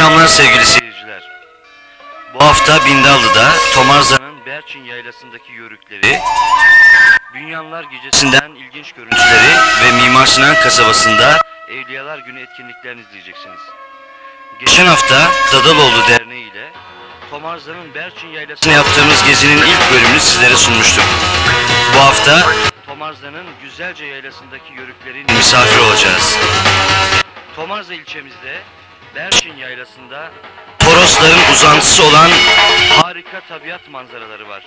akşamlar sevgili seyirciler. Bu hafta Bindallı'da Tomarza'nın Berçin Yaylası'ndaki yörükleri, Bünyanlar Gecesi'nden ilginç görüntüleri ve Mimar Sinan kasabasında Evliyalar Günü etkinliklerini izleyeceksiniz. Geçen hafta Dadaloğlu Derneği ile Tomarza'nın Berçin Yaylası'na yaptığımız gezinin ilk bölümünü sizlere sunmuştuk. Bu hafta Tomarza'nın Güzelce Yaylası'ndaki yörüklerin misafir olacağız. Tomarza ilçemizde Berçin Yaylası'nda Torosların uzantısı olan harika tabiat manzaraları var.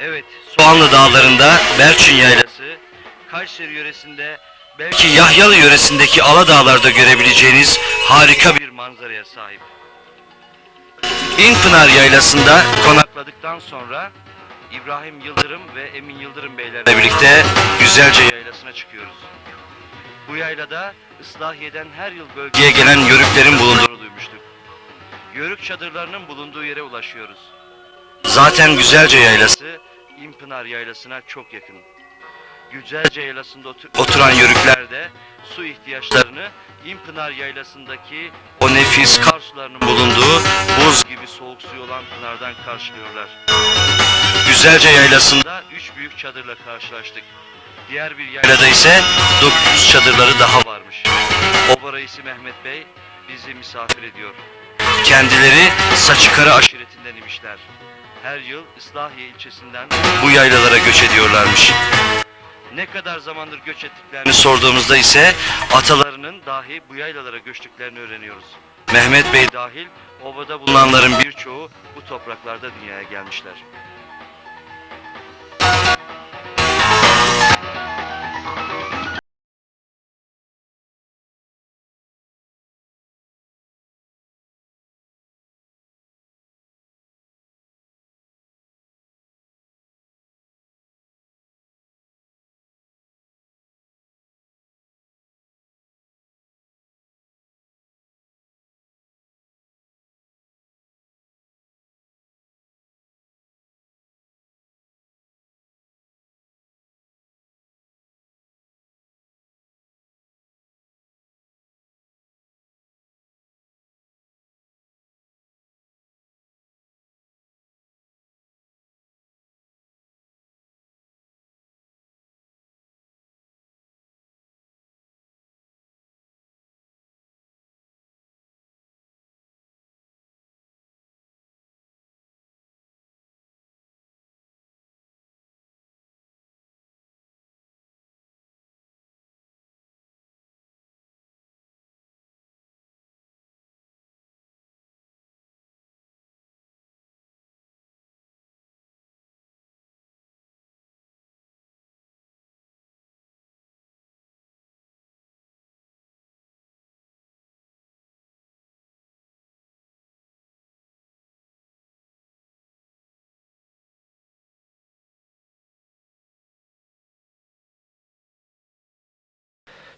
Evet, Soğanlı Dağları'nda Berçin Yaylası, Kayseri yöresinde belki Yahyalı yöresindeki Aladağlar'da görebileceğiniz harika bir manzaraya sahip. İnpınar Yaylası'nda konakladıktan sonra İbrahim Yıldırım ve Emin Yıldırım beylerle birlikte Güzelce Yaylası'na çıkıyoruz. Bu yaylada Islahiye'den her yıl bölgeye gelen yörüklerin bulunduğunu duymuştuk. Yörük çadırlarının bulunduğu yere ulaşıyoruz. Zaten Güzelce Yaylası, İmpınar Yaylası'na çok yakın. Güzelce Yaylası'nda otur- oturan yörükler de su ihtiyaçlarını İmpınar Yaylası'ndaki o nefis kar sularının bulunduğu buz gibi soğuk suyu olan pınardan karşılıyorlar. Güzelce Yaylası'nda üç büyük çadırla karşılaştık. Diğer bir yaylada ise 900 çadırları daha varmış. Oba reisi Mehmet Bey bizi misafir ediyor. Kendileri Saçıkara aşiretinden imişler. Her yıl Islahiye ilçesinden bu yaylalara göç ediyorlarmış. Ne kadar zamandır göç ettiklerini sorduğumuzda ise atalarının dahi bu yaylalara göçtüklerini öğreniyoruz. Mehmet Bey dahil obada bulunanların birçoğu bu topraklarda dünyaya gelmişler.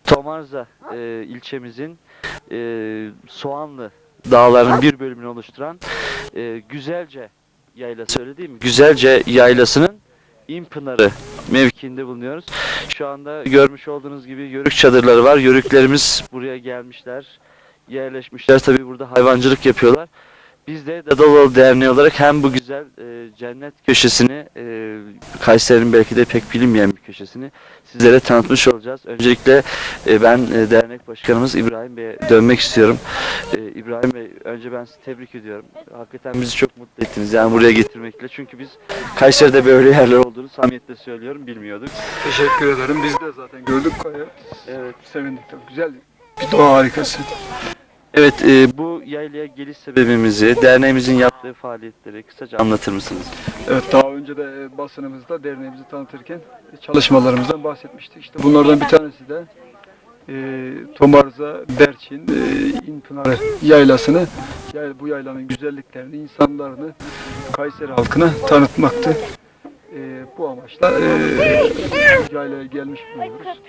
Tomarza e, ilçemizin e, Soğanlı dağlarının bir bölümünü oluşturan e, Güzelce yaylası öyle değil mi? Güzelce yaylasının İmpınarı mevkiinde bulunuyoruz. Şu anda görmüş olduğunuz gibi yörük çadırları var. Yörüklerimiz buraya gelmişler, yerleşmişler. Tabii burada hayvancılık yapıyorlar. Biz de Dadaloğlu Derneği olarak hem bu güzel e, cennet köşesini, e, Kayseri'nin belki de pek bilinmeyen bir köşesini sizlere tanıtmış olacağız. Öncelikle e, ben e, dernek başkanımız İbrahim Bey'e dönmek istiyorum. E, İbrahim Bey önce ben sizi tebrik ediyorum. Hakikaten bizi çok mutlu ettiniz yani buraya getirmekle. Çünkü biz Kayseri'de böyle yerler olduğunu samimiyetle söylüyorum bilmiyorduk. Teşekkür ederim. Biz de zaten gördük gayet Evet. sevindik. Güzel bir doğa harikası. Evet e, bu yaylaya geliş sebebimizi, derneğimizin yaptığı faaliyetleri kısaca anlatır mısınız? Evet daha önce de e, basınımızda derneğimizi tanıtırken çalışmalarımızdan bahsetmiştik. İşte bunlardan bir tanesi de e, Tomarza, Berçin, e, İnpınarı yaylasını, yay- bu yaylanın güzelliklerini, insanlarını Kayseri halkına tanıtmaktı. E, bu amaçla e, yaylaya gelmiş bulunuyoruz.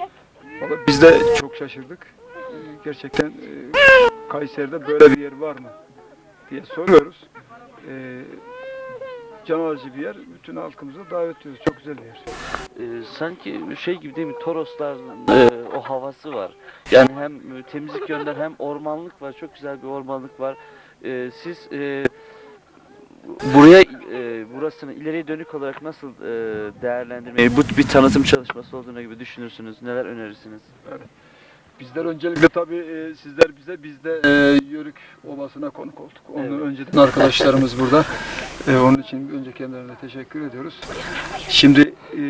Biz de çok şaşırdık. E, gerçekten e, Kayseri'de böyle bir yer var mı diye soruyoruz. E, canavarcı bir yer. Bütün halkımıza davet ediyoruz. Çok güzel bir yer. Ee, sanki şey gibi değil mi Toroslar e, o havası var. Yani hem e, temizlik yönden hem ormanlık var. Çok güzel bir ormanlık var. E, siz e, buraya e, burasını ileriye dönük olarak nasıl e, değerlendirmeyi bu bir tanıtım çalışması olduğuna gibi düşünürsünüz? Neler önerirsiniz? Bizler öncelikle tabii e, sizler bize biz de e, Yörük Ovası'na konuk olduk. Onu Evet. önceden arkadaşlarımız burada. E, onun için önce kendilerine teşekkür ediyoruz. Şimdi e,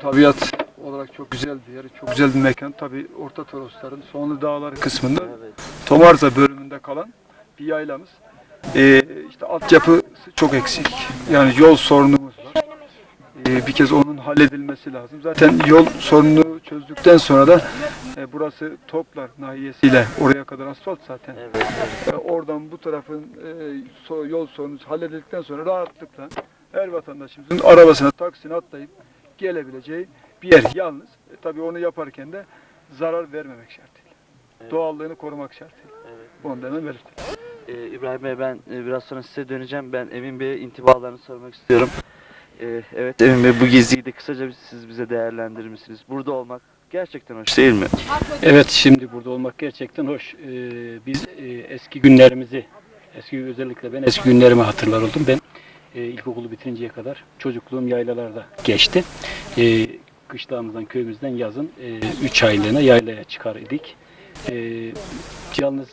tabiat olarak çok güzel bir yer, çok güzel bir mekan. Tabii Orta Torosların Sonlu Dağları kısmında Evet. Tomarza bölümünde kalan bir yaylamız. E, işte altyapısı çok eksik. Yani yol sorunumuz var. E, bir kez onun halledilmesi lazım. Zaten yol sorununu çözdükten sonra da e, burası Toplar nahiyesiyle oraya kadar asfalt zaten. Evet. E, oradan bu tarafın e, so- yol sorunu halledildikten sonra rahatlıkla her vatandaşımızın arabasına, taksine atlayıp gelebileceği bir yer. Yalnız e, tabii onu yaparken de zarar vermemek şartıyla. Evet. Doğallığını korumak şartıyla. Evet. Bunu da hemen belirtelim. Ee, İbrahim Bey ben e, biraz sonra size döneceğim. Ben Emin Bey'e intibalarını sormak istiyorum. Ee, evet Emin Bey bu geziyi de kısaca siz bize değerlendirir misiniz? Burada olmak gerçekten hoş değil mi? Evet şimdi burada olmak gerçekten hoş. Ee, biz e, eski günlerimizi, eski özellikle ben eski günlerimi hatırlar oldum. Ben e, ilkokulu bitirinceye kadar çocukluğum yaylalarda geçti. E, kışlağımızdan, köyümüzden yazın 3 aylığına yaylaya çıkar idik. E, yalnız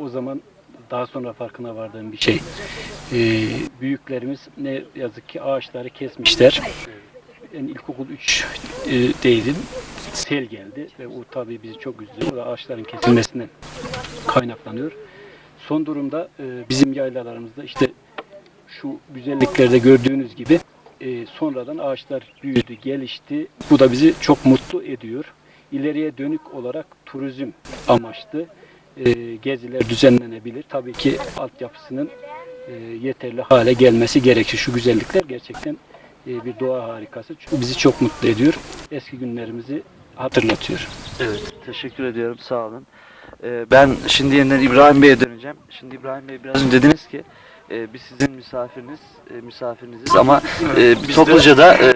o zaman daha sonra farkına vardığım bir şey. E, büyüklerimiz ne yazık ki ağaçları kesmişler. Ben ilkokul 3 e, değildim sel geldi ve o tabii bizi çok üzdü. O da ağaçların kesilmesinden kaynaklanıyor. Son durumda e, bizim yaylalarımızda işte şu güzelliklerde gördüğünüz gibi e, sonradan ağaçlar büyüdü, gelişti. Bu da bizi çok mutlu ediyor. İleriye dönük olarak turizm amaçlı e, geziler düzenlenebilir. Tabii ki altyapısının e, yeterli hale gelmesi gerekir. Şu güzellikler gerçekten e, bir doğa harikası. Bizi çok mutlu ediyor. Eski günlerimizi hatırlatıyor. Evet, teşekkür ediyorum. Sağ olun. Ee, ben şimdi yeniden İbrahim Bey'e döneceğim. Şimdi İbrahim Bey biraz önce dediniz ki e, biz sizin misafiriniz, e, misafiriniziz ama e, Biz topluca da e,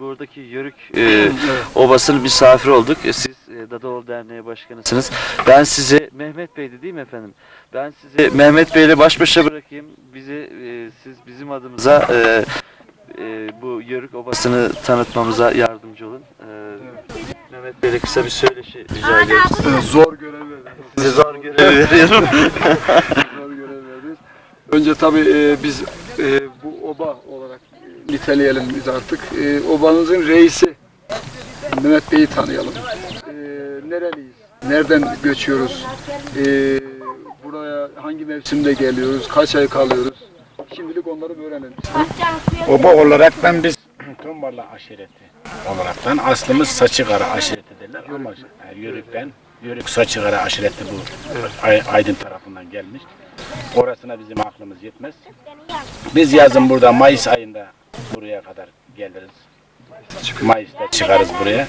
buradaki Yörük e, Obası'nın misafir olduk. E, Siz e, Dadaoğlu Derneği Başkanısınız. Ben sizi Mehmet Bey'di değil mi efendim? Ben sizi Mehmet Bey'le baş başa bırakayım. Bizi e, siz bizim adımıza e, e, bu Yörük Obası'nı tanıtmamıza yardımcı olun. E, Mehmet Bey'le kısa bir söyleşi rica ediyoruz. E, zor görev. Size zor görev veriyorum. Zor görev verdik. Önce tabii e, biz e, bu oba olarak e, niteleyelim biz artık. E, obanızın reisi Mehmet Bey'i tanıyalım. E, nereliyiz? Nereden göçüyoruz? E, buraya hangi mevsimde geliyoruz? Kaç ay kalıyoruz? Şimdilik onları öğrenelim. Oba olaraktan biz Tombarla aşireti olaraktan aslımız Saçıkara aşireti derler ama yani Yörük'ten Yörük Saçıkara aşireti bu Ay- Aydın tarafından gelmiş. Orasına bizim aklımız yetmez. Biz yazın burada Mayıs ayında buraya kadar geliriz. Mayıs'ta çıkarız buraya.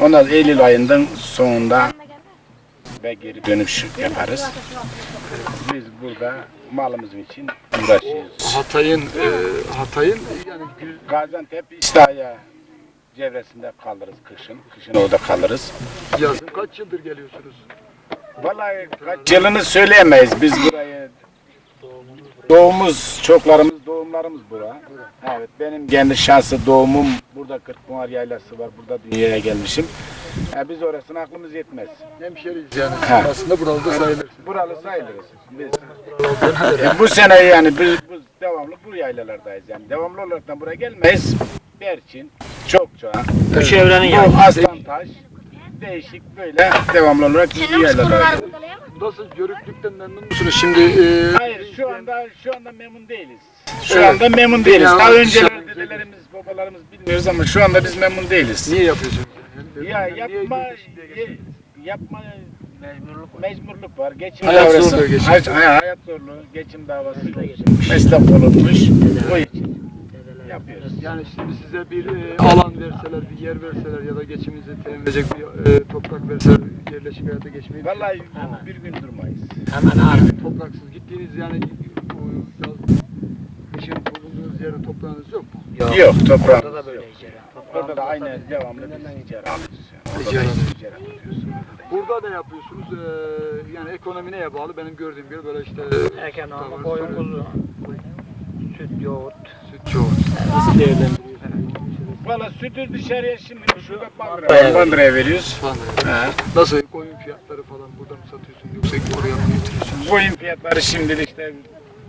Ondan Eylül ayının sonunda ve geri dönüş yaparız. Biz burada malımız için uğraşıyoruz. Hatay'ın e, Hatay'ın yani Gaziantep İstihaya çevresinde kalırız kışın. Kışın orada kalırız. yazın kaç yıldır geliyorsunuz? Vallahi kaç yılını söyleyemeyiz. Biz burayı doğumuz, çoklarımız doğumlarımız bura. Evet benim kendi şansı doğumum burada Kırkpınar Yaylası var. Burada dünyaya gelmişim. Ya biz orasına aklımız yetmez. Hemşeriyiz yani. Ha. Aslında buralı da sayılırsın. Buralı sayılırız. Biz, E, bu sene yani biz, biz devamlı bu yaylalardayız yani. Devamlı olarak da buraya gelmeyiz. Berçin, Çokça, Bu çevrenin bu Aslantaş, değişik böyle devamlı olarak biz bu yaylalardayız. Nasıl yörüklükten memnun musunuz? Şimdi e, Hayır şu anda şu anda memnun değiliz. Şu Evet. anda memnun değiliz. Daha an- dedelerimiz, babalarımız bilmiyoruz ama şu anda biz memnun değiliz. niye yapıyorsunuz? Ya yapma yapma mecburluk mecburluk var. Geçim Hayat davrası- zorluğu, geçim. Hayat, hayat zorluğu, geçim davası. Meslek olunmuş. O için yapıyoruz. Yani şimdi size bir e, alan verseler, bir yer verseler ya da geçiminizi temin edecek bir e, toprak verseler yerleşik hayata geçmeyi Vallahi bir gün durmayız. topraksız gittiğiniz yani o yaz, kışın bulunduğunuz yerde toprağınız yok mu? Yok toprağımız yok. Orada da aynı devamlı biz icara alıyoruz. yani. Ticaret. Ticaret yapıyoruz. Burada da yapıyorsunuz. Ee, yani ekonomi neye bağlı? Benim gördüğüm gibi böyle işte Ekonomi, koyun sonra- kuzu, süt, yoğurt. süt yoğurt. Nasıl değerlendiriyorsunuz? Valla sütü dışarıya şimdi şu bandıraya, bandıraya veriyoruz. He. Nasıl koyun fiyatları falan burada mı satıyorsun yoksa oraya mı getiriyorsunuz? Koyun fiyatları şimdi işte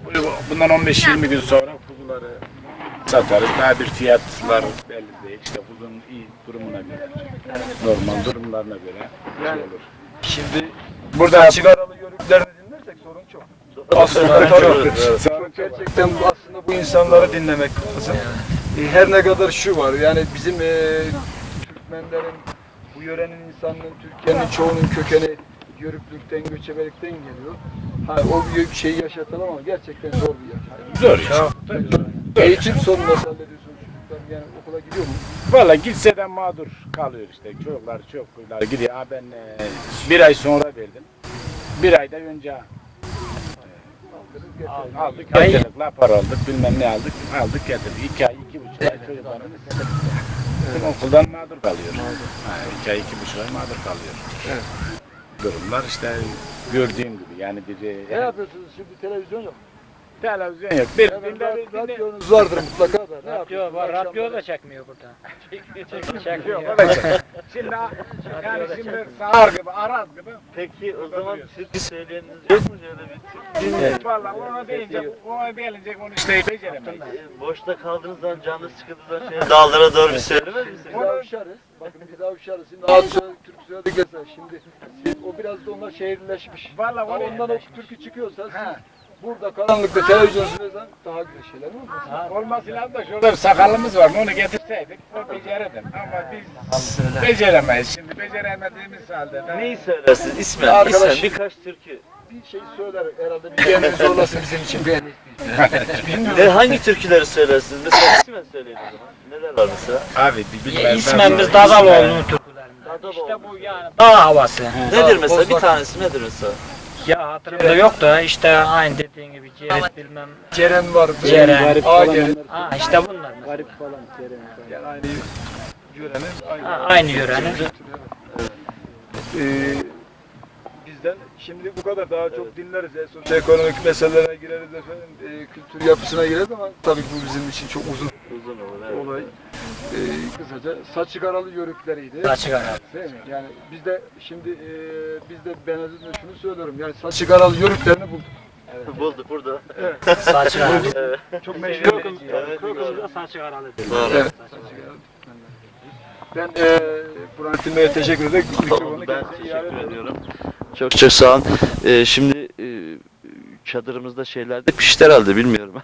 bu- bundan 15-20 gün sonra kuzuları satarız. Daha bir fiyatlar belli değil. İşte kuzunun iyi durumuna göre, normal durumlarına göre Yani- şey olur. Şimdi Burada sigaralı yörüklerini dinlersek sorun çok. Aslında tabii. Gerçekten bu aslında bu insanları dinlemek lazım. E, Her ne kadar şu var yani bizim e, Türkmenlerin bu yörenin insanının Türkiye'nin çoğunun kökeni yörüklükten göçebelikten geliyor. Ha, o bir şeyi yaşatalım ama gerçekten zor bir yer. zor iş. Eğitim sorunu nasıl hallediyorsunuz çocuklar yani okula gidiyor mu? Valla gitse de mağdur kalıyor işte. Çocuklar çok kuyular gidiyor. Ha ben e, bir ay sonra verdim. Bir ayda önce e, aldık getirdik. Lapar aldık bilmem ne aldık. Aldık getirdik. İki ay iki buçuk ay çocuklarımız Bizim okuldan mağdur kalıyor. Ha, iki ay iki buçuk ay mağdur kalıyor. Evet. Durumlar işte gördüğün gibi yani bir Ne yapıyorsunuz şimdi televizyon yok. Televizyon yok. Bir radyonuz vardır mutlaka da. Ne Radyo var, radyo da çekmiyor burada. Çekmiyor. Şimdi yani şimdi sağır gibi, araz gibi Peki o zaman türkü söyleyeniniz yok mu şöyle bir türkü? Valla ona deyince, ona gelince onu işte beceremeyiz. Boşta kaldığınız zaman canınız sıkıntıdan şey dağlara doğru bir söylemez misiniz? Biz avşarız. Bakın biz avşarız. Şimdi söyledik, türkü söyledik mesela. Şimdi siz, o biraz da onlar şehirleşmiş. Valla ondan o türkü çıkıyorsa siz burada karanlıkta televizyon izlesen daha güzel şeyler mi olur? olması lazım da şurada bir sakallımız var. Onu getirseydik o becerirdim. Ama biz beceremeyiz. Şimdi beceremediğimiz halde de. Neyi söylersiniz? İsmen, Arkadaş- ismen birkaç türkü. Bir şey söyler herhalde bir kendini zorlasın bizim için. Ben Ne, hangi türküleri söylersiniz? Mesela ismen söyleyin o zaman. Neler var mesela? Abi bilmem. İsmimiz Dadaloğlu'nun türkülerinde. İşte bu yani dağ havası. Nedir mesela? Bir tanesi nedir mesela? Ya hatırımda yok da işte aynı dediğin gibi Cerit bilmem. Ceren var. Ceren. Garip Ageri. Ha işte bunlar mesela. Garip falan. Ceren. Yani aynı yörenin aynı. Ha, aynı yörenin. Ee, şimdi bu kadar daha çok dinleriz. E, sosyoekonomik meselelere gireriz efendim. E, kültür yapısına gireriz ama tabii bu bizim için çok uzun Uzun olur evet. olay. E, kısaca saç çıkaralı yörükleriydi. Açık ara. Değil mi? Yani biz de şimdi e, biz de ben özellikle şunu söylüyorum. Yani saç çıkaralı yörüklerini bulduk. Bulduk burada. Saç ara. Evet. Çok meşhur. Evet. Kökümüzde saç aralı. Doğru. Evet. Ben e, Burhan Bey'e teşekkür ederim. Mikrofonu Ben teşekkür ediyorum. Çok çok sağ olun. Ee, şimdi e, çadırımızda şeyler de pişti herhalde bilmiyorum.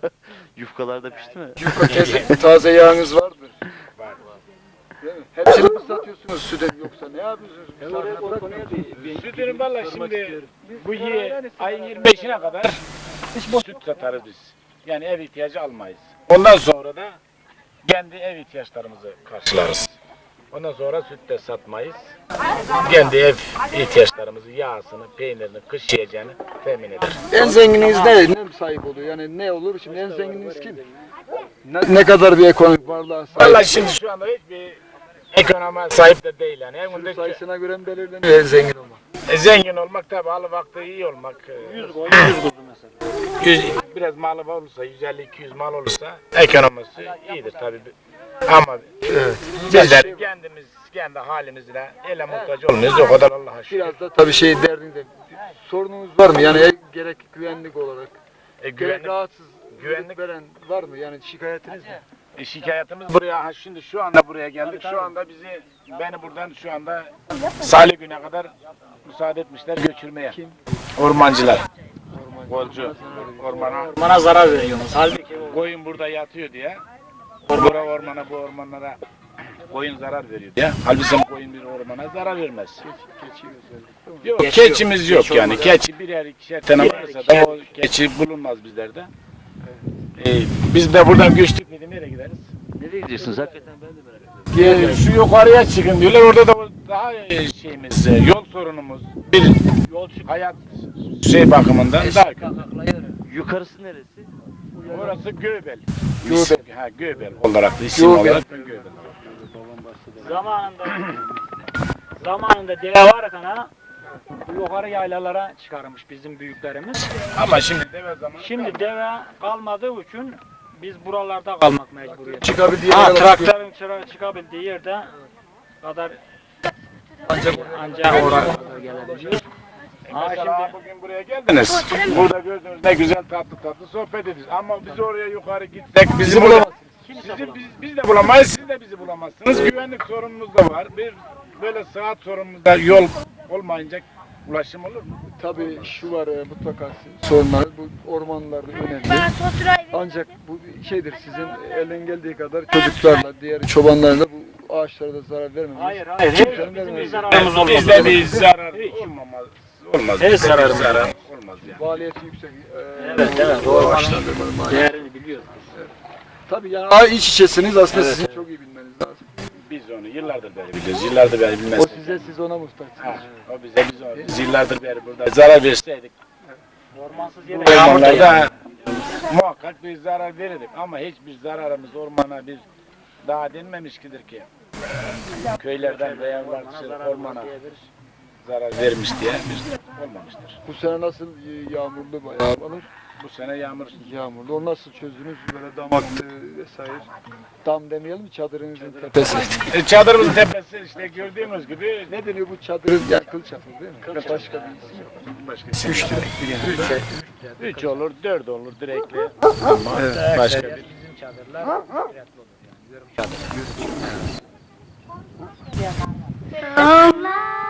Yufkalar da pişti mi? Yufka kes- taze yağınız vardır. Değil mi? Hepsini mi satıyorsunuz sütün yoksa ne yapıyorsunuz? Sütünün valla şimdi bu yi ayın 25'ine kadar süt satarız biz. Yani ev ihtiyacı almayız. Ondan sonra da kendi ev ihtiyaçlarımızı karşılarız. Ondan sonra süt de satmayız. Kendi ev ihtiyaçlarımızı, yağsını, peynirini, kış yiyeceğini temin eder. En zengininiz ne? Ne sahip oluyor? Yani ne olur? Şimdi en zengininiz kim? Ne, ne kadar bir ekonomik varlığa sahip? Valla şimdi şu anda hiçbir ekonomi sahip de değil yani. Sürü Evinde sayısına göre mi belirleniyor en zengin olmak? e, zengin olmak tabi halı vakti iyi olmak. 100 Koyun 100 kuzu mesela. 100, biraz malı olursa, 150-200 mal olursa ekonomisi iyidir tabi. Ama bizler kendimiz, kendi halimizle ele muhtaç olmuyoruz. O kadar Allah'a şükür. Biraz da tabii şey derdinde. Sorununuz var mı? Yani gerek güvenlik olarak, E, gerek güvenlik, rahatsız güvenlik- veren var mı? Yani şikayetiniz ne? e, şikayetimiz buraya, ha şimdi şu anda buraya geldik. Şu anda bizi, beni buradan şu anda Salih güne kadar müsaade etmişler götürmeye. Kim? Ormancılar. Golcu. Ormana. Bana zarar veriyorsunuz. Halbuki Koyun burada yatıyor diye. Bura ormana bu ormanlara koyun zarar veriyor diye. Halbuki koyun bir ormana zarar vermez. Keçi özellikle. değil mi? Yok Keçi yok. keçimiz yok Keçi yani. Keçi birer ikişer tane varsa da o keçi bulunmaz bizlerde. Ee, biz de buradan göçtük dedi nereye gideriz? Nereye gidiyorsunuz? Hakikaten ben de merak ediyorum. Ee, şu yukarıya çıkın diyorlar. Orada da daha e, şeyimiz, e, yol sorunumuz, bir yol hayat şey bakımından daha. Yukarısı neresi? Orası Göbel. Göbel. Ha Göbel olarak da isim Göbel. olarak Göbel. zamanında zamanında deve varken ha, bu yukarı yaylalara çıkarmış bizim büyüklerimiz. Ama şimdi deve zaman Şimdi deve kalmadığı için biz buralarda kalmak mecburiyeti. Çıkabildiği Ha, traktörün çıra- çıkabildiği yerde kadar ancak ancak oraya kadar gelebiliyoruz. Ha, Mesela şimdi bugün buraya geldiniz. Burada gördüğünüz ne güzel tatlı tatlı sohbet ediyoruz. Ama biz oraya yukarı gitsek bizi bulamazsınız. Sizi, biz, biz de bulamayız, siz de bizi bulamazsınız. Güvenlik sorunumuz da var. Bir böyle saat sorunumuz da yol olmayınca ulaşım olur mu? Tabii şu var e, mutlaka sorunlar bu ormanlarda önemli. Ancak bu şeydir sizin elden geldiği kadar çocuklarla diğer çobanlarla bu ağaçlara da zarar vermemeniz. hayır hayır Kimsenin bizim bir vermemesi. zararımız olmaz. Bizde bir zarar olmamaz. Olmaz. Her bir zararımız zarar olmaz yani. Maliyeti yüksek. e, Evet evet ağaçlandırmanın maliyeti. değerini biliyoruz. Tabii yani Aa, iç içesiniz aslında sizin çok iyi bilmeniz lazım. Biz onu yıllardır beri biliyoruz. Yıllardır beri O bilmezsek. size siz ona muhtaçsınız. Ha, o bize biz, o, biz yıllardır beri burada zarar verseydik. Ormansız Bu yere yağmur da yağar. ormanlarda muhakkak bir zarar verirdik ama hiçbir zararımız ormana bir daha denmemiş kidir ki. Köylerden veya varlıkçı ormana zarar vermiş diye bir olmamıştır. Bu sene nasıl e, yağmurlu bayağı olur? Bu sene yağmur Yağmurlu. O nasıl çözdünüz? Böyle damaktı vesaire. Dam demeyelim mi çadırınızın tepesi? E, çadırımızın tepesi işte gördüğünüz gibi ne deniyor bu çadırın? Ya kıl çadır değil mi? Başka bir isim yok. başka Üç direkli yani. Üç, üç olur, dört olur direkli. Ama Evet. başka bir Bizim çadırlar dikkatli olur yani. Yarım çadır. Tohumlar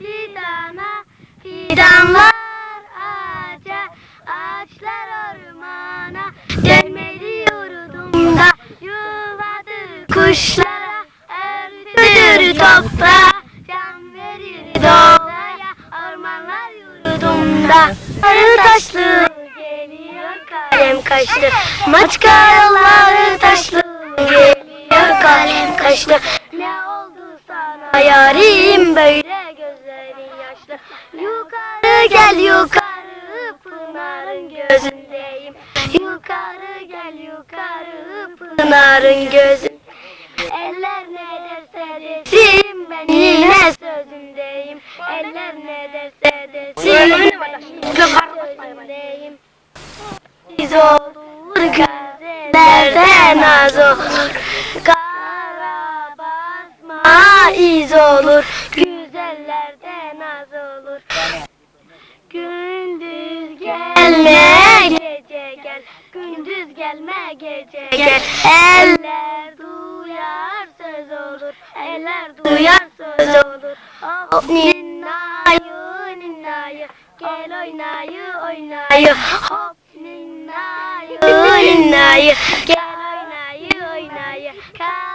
fidana, fidanlar ağaca, ağaçlar ormana, gelmeli yurdumda, yuvadır kuşlara, örtüdür toprağa, can verir doğaya, ormanlar yurdumda. Sarı taşlı geliyor kalem kaşlı, maçkaları taşlı geliyor kalem kaşlı. Ne oldu sana yarim böyle yaşlı Yukarı gel yukarı pınarın gözündeyim. Yukarı gel yukarı pınarın gözün Eller ne derse desin ben yine sözündeyim Eller ne derse desin sözündeyim Biz olur gazetelerde naz olur. Kara basma iz olur Güzellerde naz olur. Gündüz gelme gece gel. Gündüz gelme gece gel. Eller duyar söz olur. Eller duyar söz olur. Hop ninnayı ninnayı. Gel oynayı oynayı. Hop ninnayı ninnayı. Gel oynayı oynayı. Kara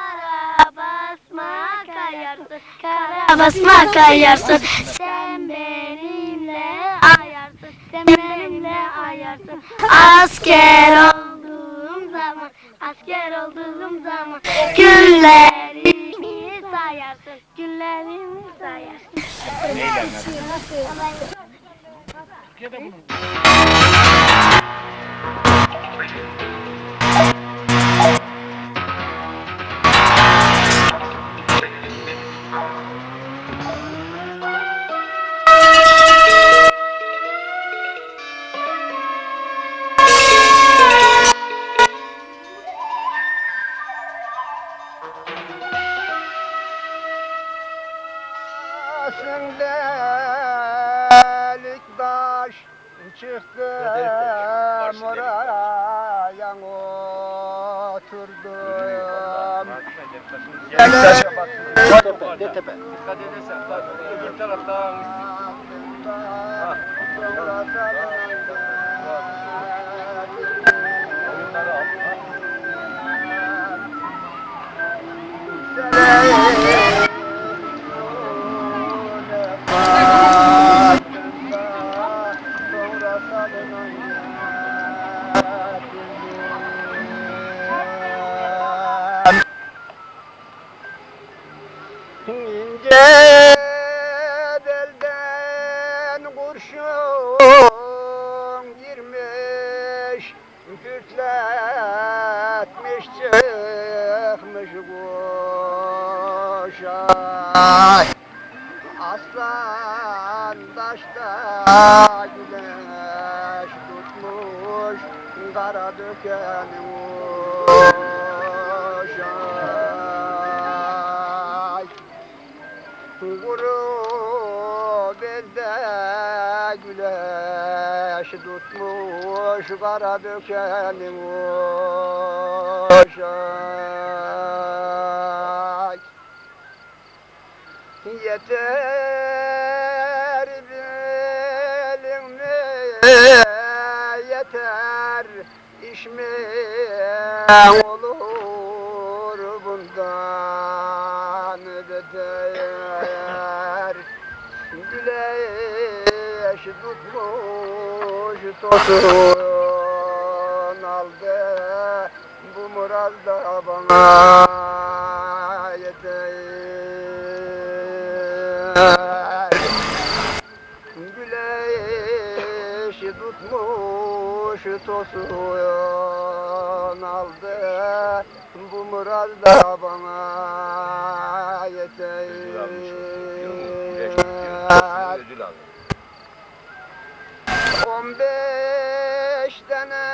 basma kayarsın Kara basma kayarsın. Sen benimle ayarsın Sen benimle ayarsın. Asker olduğum zaman Asker olduğum zaman Günlerimi sayarsın Günlerimi sayarsın oturdum. İnce kuşa başta güneş tutmuş Kara dökeni uş. Ay. Kuru belde güneş tutmuş Kara dökeni uş. ay Yeter bilinme yeter. İşme olur bundan beter. Güleş tutmuş tosun aldı bu muraz da bana yeter Güleşi tutmuş tosun aldı. Bu muraz da bana yeter. On beş tane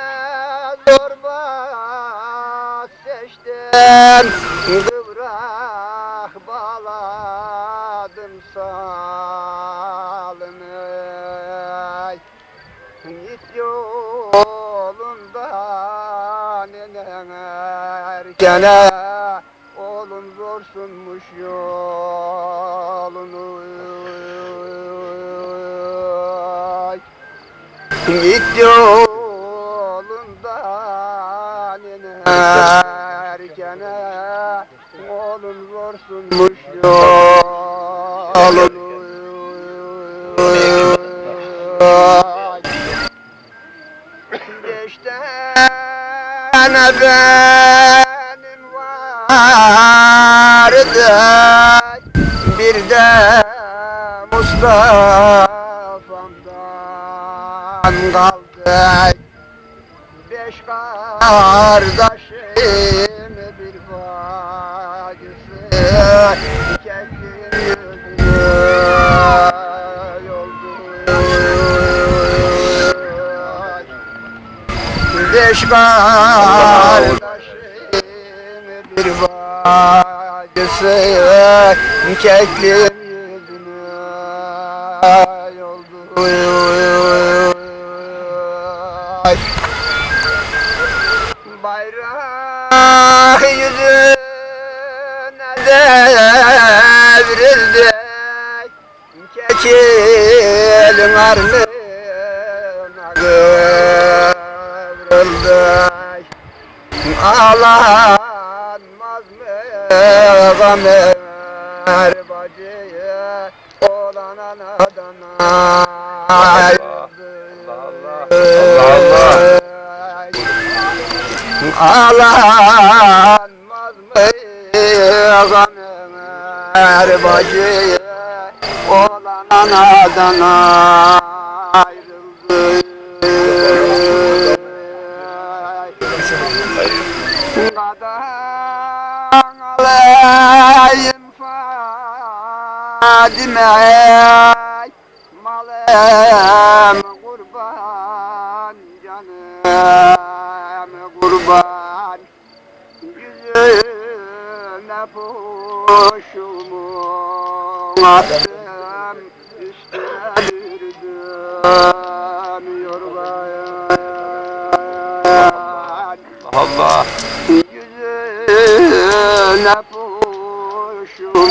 zorba seçtim. Kıvrak inerkene Oğlum zorsunmuş yolunu. Git yolundan inerkene Oğlum zorsunmuş yolunu. Beşten benim vardı Bir de Mustafa'mdan kaldı. Beş kardeşim bir bacısı Kendi yoldu. Beş kardeşim bacısı yüzüne yoldu Bayrak yüzüne devrildi Keçilin arnına kıvrıldı. Ağlanmaz mı gamer bacıya Olan anadan ayrıldı Ağlanmaz mı gamer bacıya Olan anadan ayrıldı Kadan alayım Fadime Malem kurban canım kurban Yüzüne poşumu attım Üstüne dürdüm yorgan Allah. Yüzüne poşumu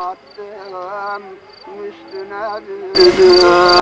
attım Üstüne dürdüm